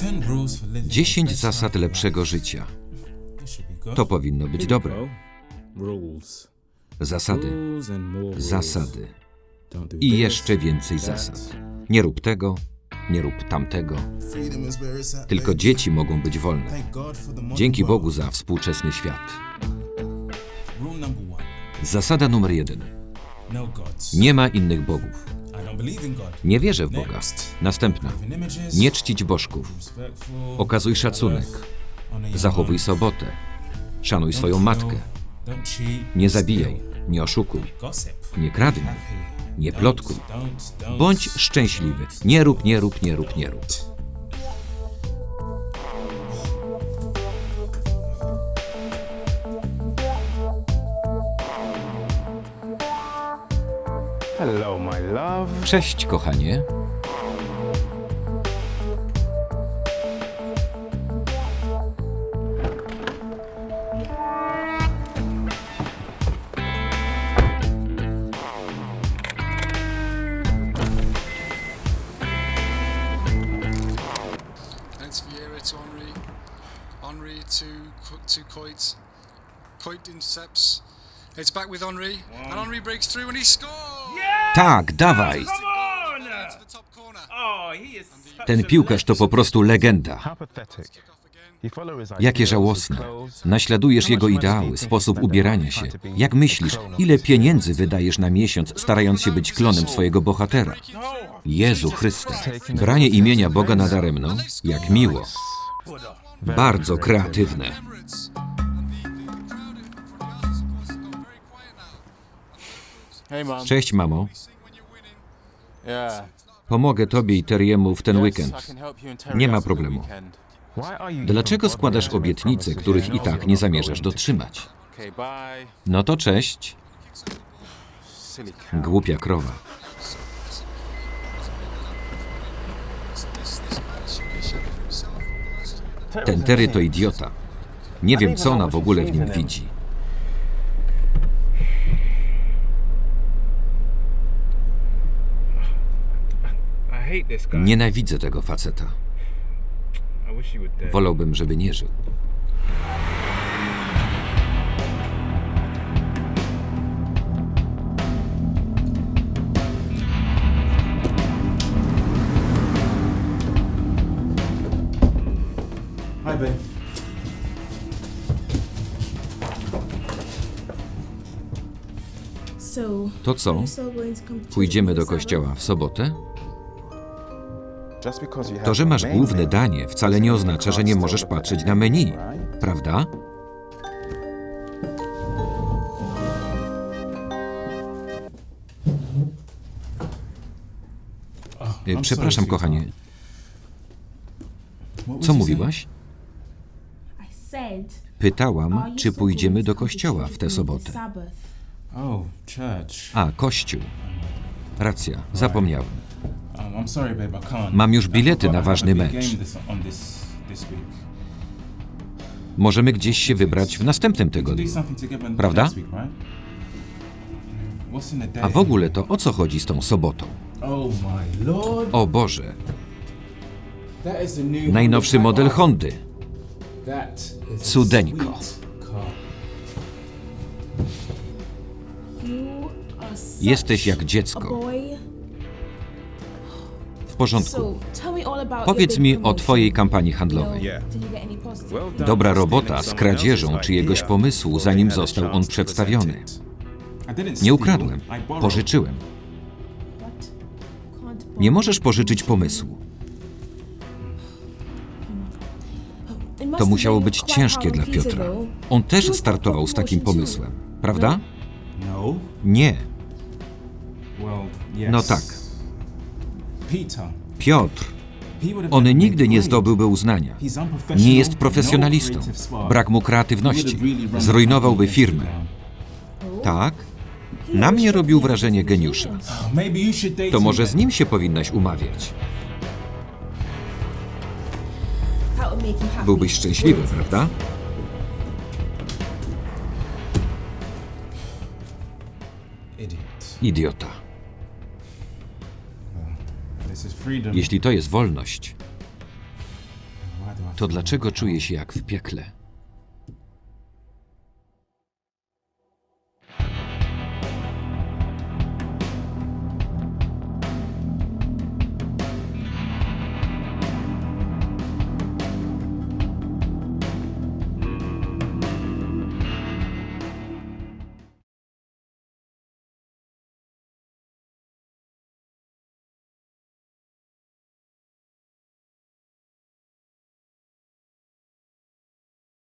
10 rules for living. 10 zasad lepszego życia. To powinno być dobre. Zasady, zasady i jeszcze więcej zasad. Nie rób tego, nie rób tamtego. Tylko dzieci mogą być wolne. Dzięki. Bogu za współczesny świat. Zasada numer jeden. Nie ma innych bogów. Nie wierzę w Boga. Następna. Nie czcić bożków. Okazuj szacunek. Zachowuj sobotę. Szanuj swoją matkę. Nie zabijaj. Nie oszukuj. Nie kradnij. Nie plotkuj. Bądź szczęśliwy. Nie rób, nie rób, nie rób, nie rób. Hello, my love. Cześć, kochanie. Vieira to Henri. Henri to to Coit. Coit intercepts. It's back with Henri. And Henri breaks through and he scores! Tak, dawaj. Ten piłkarz to po prostu legenda. Jakie żałosne. Naśladujesz jego ideały, sposób ubierania się. Jak myślisz, ile pieniędzy wydajesz na miesiąc, starając się być klonem swojego bohatera? Jezu Chryste, branie imienia Boga nadaremno, jak miło. Bardzo kreatywne. Cześć, mamo. Pomogę tobie i Teriemu w ten weekend. Nie ma problemu. Dlaczego składasz obietnice, których i tak nie zamierzasz dotrzymać? No to cześć, głupia krowa. Ten Terry to idiota. Nie wiem, co ona w ogóle w nim widzi. Nienawidzę tego faceta. I wish he would dead. Wolałbym, żeby nie żył. Hi, babe. To co? Pójdziemy on do kościoła w sobotę? To, że masz główne danie, wcale nie oznacza, że nie możesz patrzeć na menu. Prawda? I'm Przepraszam, kochanie. Co mówiłaś? Pytałam, czy pójdziemy do kościoła w tę sobotę. Oh. A, kościół. Racja, zapomniałem. Mam już bilety na ważny mecz. Możemy gdzieś się wybrać w następnym tygodniu. Prawda? A w ogóle to o co chodzi z tą sobotą? Oh! O Boże, najnowszy model Hondy. Cudeńko. Jesteś jak dziecko. Porządku. Powiedz mi o twojej kampanii handlowej. Dobra robota z kradzieżą czyjegoś pomysłu, zanim został on przedstawiony. Nie ukradłem, pożyczyłem. Nie możesz pożyczyć pomysłu. Must To musiało być ciężkie dla Piotra. On też startował z takim pomysłem, prawda? No. Nie. No tak. Piotr, on nigdy nie zdobyłby uznania. Nie jest profesjonalistą. Brak mu kreatywności. Zrujnowałby firmę. Tak? Na mnie robił wrażenie geniusza. To może z nim się powinnaś umawiać. Byłbyś szczęśliwy, prawda? Idiot. Idiota. Jeśli to jest wolność, to dlaczego czuję się jak w piekle?